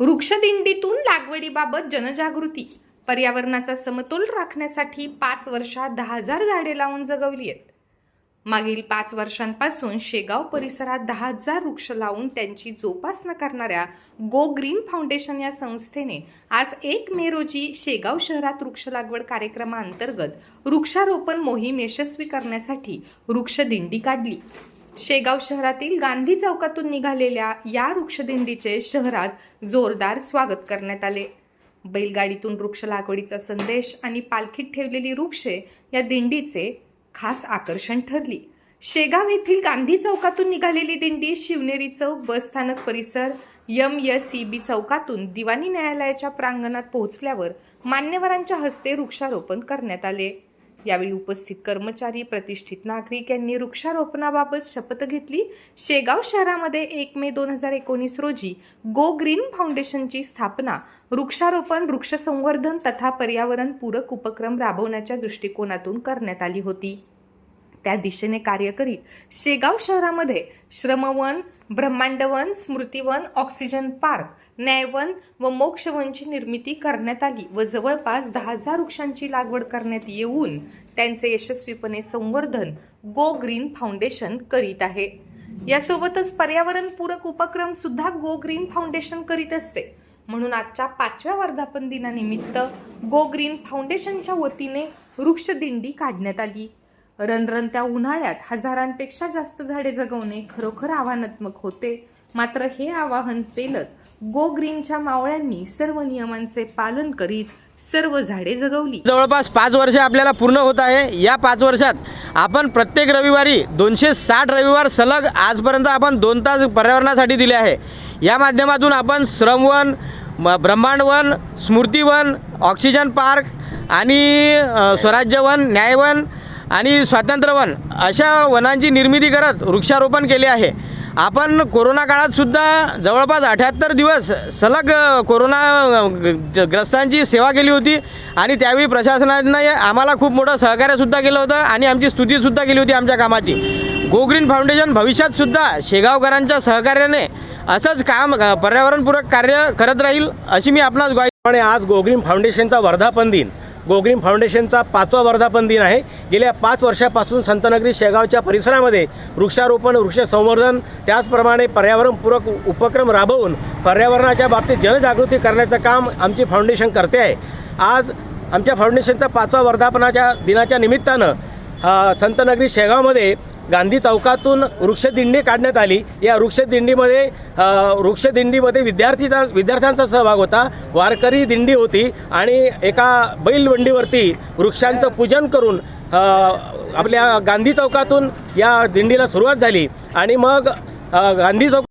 वृक्षदिंडीतून लागवडीबाबत जनजागृती. पर्यावरणाचा समतोल राखण्यासाठी पाच वर्षात दहा हजार झाडे लावून जगवली आहेत. मागील पाच वर्षांपासून शेगाव परिसरात दहा हजार वृक्ष लावून त्यांची जोपासना करणाऱ्या गो ग्रीन फाउंडेशन या संस्थेने आज एक मे रोजी शेगाव शहरात वृक्ष लागवड कार्यक्रमाअंतर्गत वृक्षारोपण मोहीम यशस्वी करण्यासाठी वृक्षदिंडी काढली. शेगाव शहरातील गांधी चौकातून निघालेल्या या वृक्षदिंडीचे शहरात जोरदार स्वागत करण्यात आले. बैलगाडीतून वृक्ष लागवडीचा संदेश आणि पालखीत ठेवलेली वृक्षे या दिंडीचे खास आकर्षण ठरली. शेगाव येथील गांधी चौकातून निघालेली दिंडी शिवनेरी चौक बसस्थानक परिसर यम एस ई बी चौकातून दिवाणी न्यायालयाच्या प्रांगणात पोहोचल्यावर मान्यवरांच्या हस्ते वृक्षारोपण करण्यात आले. यावेळी उपस्थित कर्मचारी प्रतिष्ठित नागरिक यांनी वृक्षारोपणाबाबत शपथ घेतली. शेगाव शहरामध्ये एक मे दोन हजार एकोणीस रोजी गो ग्रीन फाउंडेशनची स्थापना वृक्षारोपण वृक्ष संवर्धन तथा पर्यावरण पूरक उपक्रम राबवण्याच्या दृष्टिकोनातून करण्यात आली होती. त्या दिशेने कार्य करीत शेगाव शहरामध्ये श्रमवन ब्रह्मांडवन स्मृतिवन ऑक्सिजन पार्क न्यायवन व मोक्षवनची निर्मिती करण्यात आली व जवळपास दहा हजार वृक्षांची लागवड करण्यात येऊन त्यांचे यशस्वीपणे संवर्धन गो ग्रीन फाउंडेशन करीत आहे. यासोबतच पर्यावरणपूरक उपक्रम सुद्धा गो ग्रीन फाउंडेशन करीत असते. म्हणून आजच्या पाचव्या वर्धापन दिनानिमित्त गो ग्रीन फाउंडेशनच्या वतीने वृक्षदिंडी काढण्यात आली. रणरणत्या उन्हाळ्यात हजारांपेक्षा जास्त झाडे जगवणे खरोखर आव्हानात्मक होते. मात्र हे आवाहन पेलत गो ग्रीनच्या मावळ्यांनी सर्व नियमांचे पालन करीत सर्व झाडे जगवली. जवळपास पाच वर्ष आपल्याला पूर्ण होत आहे. या पाच वर्षात आपण प्रत्येक रविवारी दोनशे साठ रविवार सलग आजपर्यंत आपण दोन तास पर्यावरणासाठी दिले आहे. या माध्यमातून आपण श्रमवन म- ब्रह्मांडवन स्मृतिवन ऑक्सिजन पार्क आणि स्वराज्यवन न्यायवन आणि स्वातंत्र्यवन अशा वनांची निर्मिती करत वृक्षारोपण केले आहे. आपण कोरोना काळातसुद्धा जवळपास अठ्याहत्तर दिवस सलग कोरोना ग- ग्रस्तांची सेवा केली होती आणि त्यावेळी प्रशासनाने आम्हाला खूप मोठं सहकार्यसुद्धा केलं होतं आणि आमची स्तुतीसुद्धा केली होती आमच्या कामाची. गोग्रीन फाउंडेशन भविष्यातसुद्धा शेगावकरांच्या सहकार्याने असंच काम पर्यावरणपूरक कार्य करत राहील अशी मी आपणास ग्वाही आणि आज गोग्रीन फाउंडेशनचा वर्धापन दिन. गोग्रीन फाउंडेशनचा पाचवा वर्धापन दिन आहे. गेल्या पाच वर्षापासून संतनगरी शेगावच्या परिसरामध्ये वृक्षारोपण वृक्ष संवर्धन त्याचप्रमाणे पर्यावरणपूरक उपक्रम राबवून पर्यावरणाच्या बाबतीत जनजागृती करण्याचं काम आमची फाउंडेशन करते आहे. आज आमच्या फाउंडेशनचा पाचवा वर्धापनाच्या दिनाच्या निमित्तानं संतनगरी शेगावमध्ये गांधी चौकातून वृक्षदिंडी काढण्यात आली. या वृक्षदिंडीमध्ये वृक्षदिंडीमध्ये विद्यार्थी विद्यार्थ्यांचा सहभाग होता. वारकरी दिंडी होती आणि एका बैलबंडीवरती वृक्षांचं पूजन करून आपल्या गांधी चौकातून या दिंडीला सुरुवात झाली. आणि मग गांधी चौक